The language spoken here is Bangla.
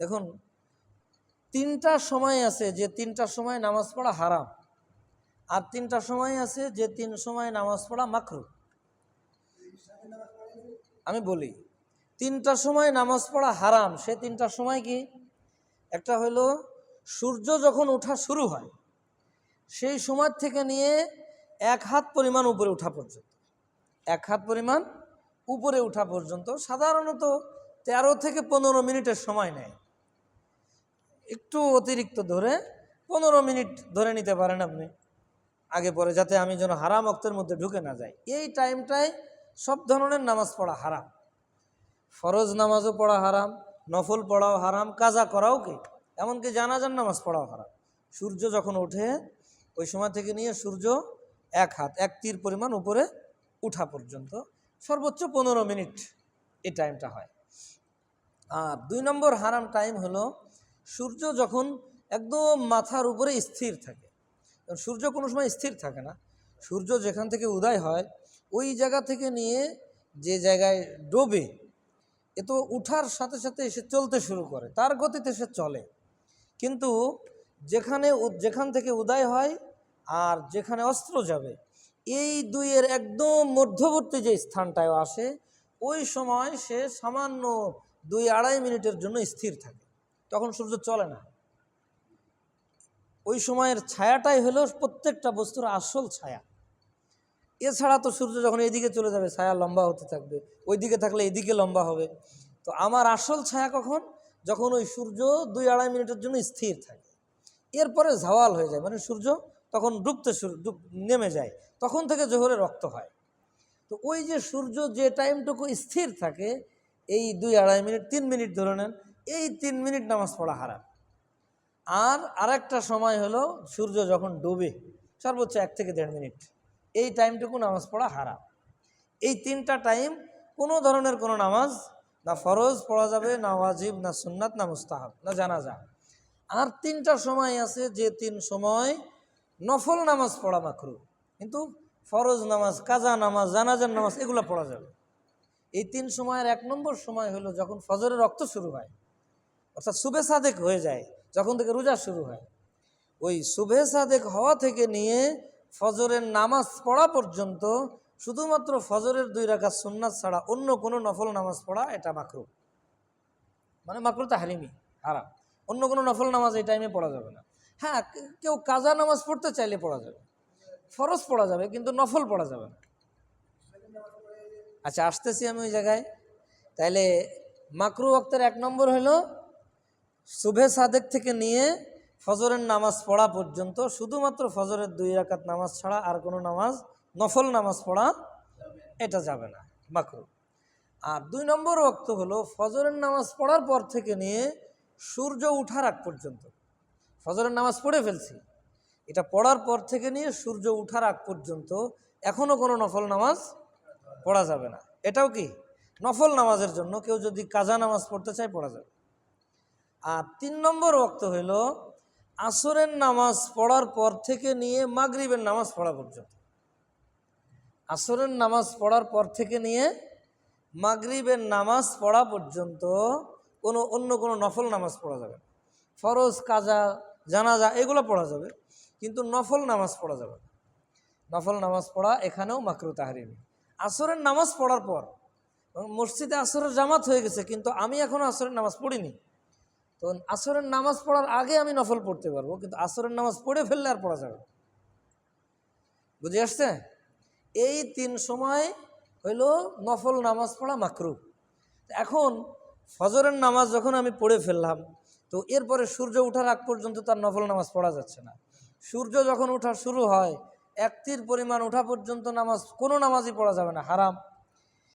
দেখুন, তিনটা সময় আছে যে তিনটা সময় নামাজ পড়া হারাম, আর তিনটা সময় আছে যে তিন সময় নামাজ পড়া মাকরু। আমি বলি, তিনটা সময় নামাজ পড়া হারাম, সে তিনটা সময় কি? একটা হলো, সূর্য যখন ওঠা শুরু হয়, সেই সময় থেকে নিয়ে এক হাত পরিমাণ উপরে ওঠা পর্যন্ত, এক হাত পরিমাণ উপরে ওঠা পর্যন্ত সাধারণত তেরো থেকে পনেরো মিনিটের সময় নেয়। একটু অতিরিক্ত ধরে পনেরো মিনিট ধরে নিতে পারেন আপনি। আগে পরে যাতে আমি যেন হারাম অক্তের মধ্যে ঢুকে না যাই। এই টাইমটায় সব ধরনের নামাজ পড়া হারাম। ফরজ নামাজও পড়া হারাম, নফল পড়াও হারাম, কাজা করাও কি? এমনকি জানাজান নামাজ পড়াও হারাম। সূর্য যখন ওঠে, ওই সময় থেকে নিয়ে সূর্য এক হাত, এক তীর পরিমাণ উপরে উঠা পর্যন্ত সর্বোচ্চ পনেরো মিনিট এই টাইমটা হয়। আর দুই নম্বর হারাম টাইম হলো সূর্য যখন একদম মাথার উপরে স্থির থাকে, কারণ সূর্য কোনো সময় স্থির থাকে না, সূর্য যেখান থেকে উদয় হয়, ওই জায়গা থেকে নিয়ে যে জায়গায় ডোবে, এ তো উঠার সাথে সাথে এসে চলতে শুরু করে, তার গতিতে সে চলে। কিন্তু যেখানে যেখান থেকে উদয় হয় আর যেখানে অস্ত্র যাবে, এই দুইয়ের একদম মধ্যবর্তী যে স্থানটায় আসে, ওই সময় সে সামান্য দুই আড়াই মিনিটের জন্য স্থির থাকে। তখন সূর্য চলে না। ওই সময়ের ছায়াটাই হলো প্রত্যেকটা বস্তুর আসল ছায়া। এছাড়া তো সূর্য যখন এদিকে চলে যাবে, ছায়া লম্বা হতে থাকবে। ওইদিকে থাকলে এদিকে লম্বা হবে। তো আমার আসল ছায়া কখন? যখন ওই সূর্য দুই আড়াই মিনিটের জন্য স্থির থাকে। এরপরে ঝাওয়াল হয়ে যায়। মানে সূর্য তখন ডুবতে নেমে যায়। তখন থেকে জোহরে রক্ত হয়। তো ওই যে সূর্য যে টাইমটুকু স্থির থাকে, এই দুই আড়াই মিনিট, তিন মিনিট ধরে নেন এই তিন মিনিট নামাজ পড়া হারাম। আর আরেকটা সময় হলো সূর্য যখন ডুবে, সর্বোচ্চ এক থেকে দেড় মিনিট। এই টাইমটুকু নামাজ পড়া হারাম। এই তিনটা টাইম কোনো ধরনের কোনো নামাজ না ফরজ পড়া যাবে, না ওয়াজিব, না সুন্নাত, না মুস্তাহাব, না জানাজা। আর তিনটা সময় আছে যে তিন সময় নফল নামাজ পড়া মাকরু। কিন্তু ফরজ নামাজ, কাজা নামাজ, জানাজার নামাজ এগুলো পড়া যাবে। এই তিন সময়ের এক নম্বর সময় হলো যখন ফজরের রক্ত শুরু হয়। অর্থাৎ শুভে সাদেক হয়ে যায়, যখন থেকে রোজা শুরু হয়। ওই শুভে সাদেক হওয়া থেকে নিয়ে ফজরের নামাজ পড়া পর্যন্ত শুধুমাত্র ফজরের দুই রাখা সুন্নাত ছাড়া অন্য কোনো নফল নামাজ পড়া এটা মাকরু মানে মাকরু তাহারিমি, হারাম। অন্য কোনো নফল নামাজ এই টাইমে পড়া যাবে না। হ্যাঁ কেউ কাজা নামাজ পড়তে চাইলে পড়া যাবে। ফরজ পড়া যাবে, কিন্তু নফল পড়া যাবে না। আচ্ছা আসতেছি আমি ওই জায়গায়। তাইলে মাকরু অক্তের এক নম্বর হলো শুভে সাদেক থেকে নিয়ে ফজরের নামাজ পড়া পর্যন্ত শুধুমাত্র ফজরের দুই রাকাত নামাজ ছাড়া আর কোনো নামাজ, নফল নামাজ পড়া এটা যাবে না, মাকরু। আর দুই নম্বর ওক্ত হলো ফজরের নামাজ পড়ার পর থেকে নিয়ে সূর্য উঠার আগ পর্যন্ত। ফজরের নামাজ পড়ে ফেলছি। এটা পড়ার পর থেকে নিয়ে সূর্য উঠার আগ পর্যন্ত এখনও কোনো নফল নামাজ পড়া যাবে না। এটাও কি? নফল নামাজের জন্য কেউ যদি কাজা নামাজ পড়তে চায় পড়া যাবে। আর তিন নম্বর ওক্ত হইল আসরের নামাজ পড়ার পর থেকে নিয়ে মাগরিবের নামাজ পড়া পর্যন্ত। আসরের নামাজ পড়ার পর থেকে নিয়ে মাগরিবের নামাজ পড়া পর্যন্ত কোনো অন্য কোনো নফল নামাজ পড়া যাবে ফরজ, কাজা, জানাজা এগুলো পড়া যাবে, কিন্তু নফল নামাজ পড়া যাবে নফল নামাজ পড়া এখানেও মাকরু তাহারিমি। আসরের নামাজ পড়ার পর মসজিদে আসরের জামাত হয়ে গেছে, কিন্তু আমি এখনও আসরের নামাজ পড়িনি। তো আসরের নামাজ পড়ার আগে আমি নফল পড়তে পারব, কিন্তু আসরের নামাজ পড়ে ফেললে আর পড়া যাবে। বুঝে আসছে? এই তিন সময় হইল নফল নামাজ পড়া মাকরু এখন ফজরের নামাজ যখন আমি পড়ে ফেললাম, তো এরপরে সূর্য ওঠার আগ পর্যন্ত তার নফল নামাজ পড়া যাচ্ছে না। সূর্য যখন ওঠা শুরু হয় এক তীর পরিমাণ ওঠা পর্যন্ত নামাজ কোনো নামাজই পড়া যাবে না, হারাম।